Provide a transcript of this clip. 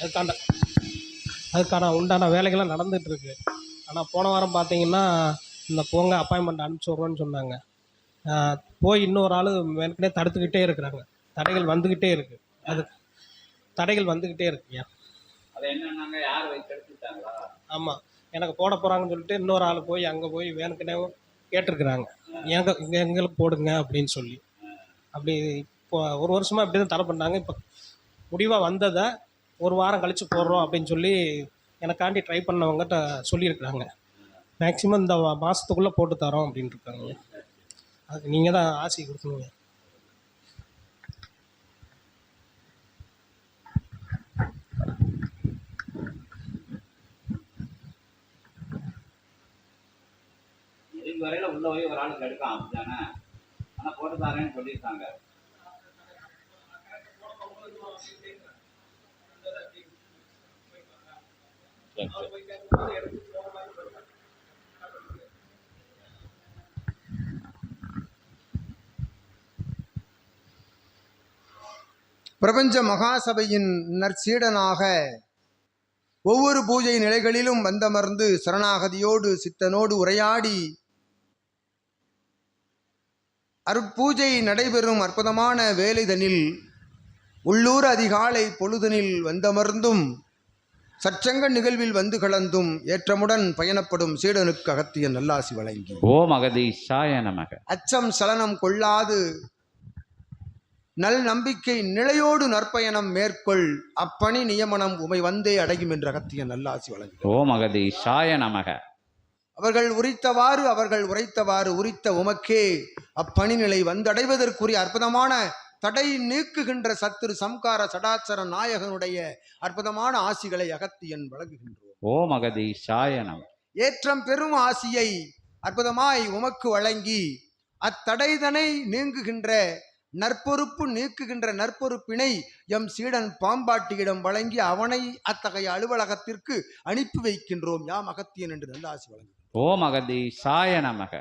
அதுக்காண்ட அதுக்கான உண்டான வேலைகள்லாம் நடந்துகிட்ருக்கு ஆனால் போன வாரம் பார்த்தீங்கன்னா இந்த போங்க அப்பாயின்மெண்ட் அனுப்பிச்சி விட்றோன்னு சொன்னாங்க. போய் இன்னொரு ஆள் ஏற்கனவே தடுத்துக்கிட்டே இருக்கிறாங்க. தடைகள் வந்துக்கிட்டே இருக்குது அது தடைகள் வந்துக்கிட்டே இருக்குயா அது என்னன்னாங்க ஆமாம் எனக்கு போட போகிறாங்கன்னு சொல்லிட்டு இன்னொரு ஆள் போய் அங்கே போய் வேணுக்கினே கேட்டிருக்கிறாங்க. எங்க இங்கே எங்களுக்கு போடுங்க அப்படின்னு சொல்லி. அப்படி இப்போ ஒரு வருஷமாக இப்படி தான் தடை பண்ணாங்க. இப்போ முடிவாக வந்ததை ஒரு வாரம் கழித்து போடுறோம் அப்படின்னு சொல்லி எனக்காண்டி ட்ரை பண்ணவங்ககிட்ட சொல்லியிருக்கிறாங்க. மேக்ஸிமம் இந்த மாதத்துக்குள்ளே போட்டு தரோம் அப்படின்ட்டு இருக்காங்க. அதுக்கு நீங்கள் தான் ஆசை கொடுக்கணுங்க. இதுக்கு வரையில உள்ள போய் ஒரு ஆளுக்கு எடுக்கலாம் அப்படிதானே ஆனா போட்டு தாரேன்னு சொல்லியிருக்காங்க. பிரபஞ்ச மகாசபையின் நற்சீடனாக ஒவ்வொரு பூஜை நிலைகளிலும் வந்தமர்ந்து சரணாகதியோடு சித்தனோடு உரையாடி அருட்பூஜை நடைபெறும் அற்புதமான வேலைதனில் உள்ளூர் அதிகாலை பொழுதனில் வந்தமர்ந்தும் சற்சங்க நிகழ்வில் வந்து கலந்தும் ஏற்றமுடன் பயணப்படும் சீடனுக்கு அகத்திய நல்லாசி வழங்கி. ஓம் அகதீஷாய நமக. அச்சம் சலனம் கொள்ளாது நல் நம்பிக்கை நிலையோடு நற்பயணம் மேற்கொள் அப்பணி நியமனம் உமை வந்தே அடையும் என்ற அகத்திய நல்லாசி வழங்கு. ஓம் அகதீஷாய நமக. அவர்கள் உரித்தவாறு அவர்கள் உரைத்தவாறு உரித்த உமக்கே அப்பணி நிலை வந்தடைவதற்குரிய அற்புதமான தடை நீக்குகின்ற சத்துரு சம்கார சடாச்சர நாயகனுடைய அற்புதமான ஆசிகளை அகத்தியன் வழங்குகின்றோம் ஓம் அகதீஷாய நமக ஏற்றம் பெரும் ஆசியை அற்புதமாய் உமக்கு வழங்கி அத்தடைதனை நீங்குகின்ற நற்பொறுப்பு நீக்குகின்ற நற்பொறுப்பினை எம் சீடன் பாம்பாட்டியிடம் வழங்கி அவனை அத்தகைய அலுவலகத்திற்கு அனுப்பி வைக்கின்றோம். யாம் அகத்தியன் என்று நல்ல ஆசி வழங்கு ஓம் அகதீஷாய நமக.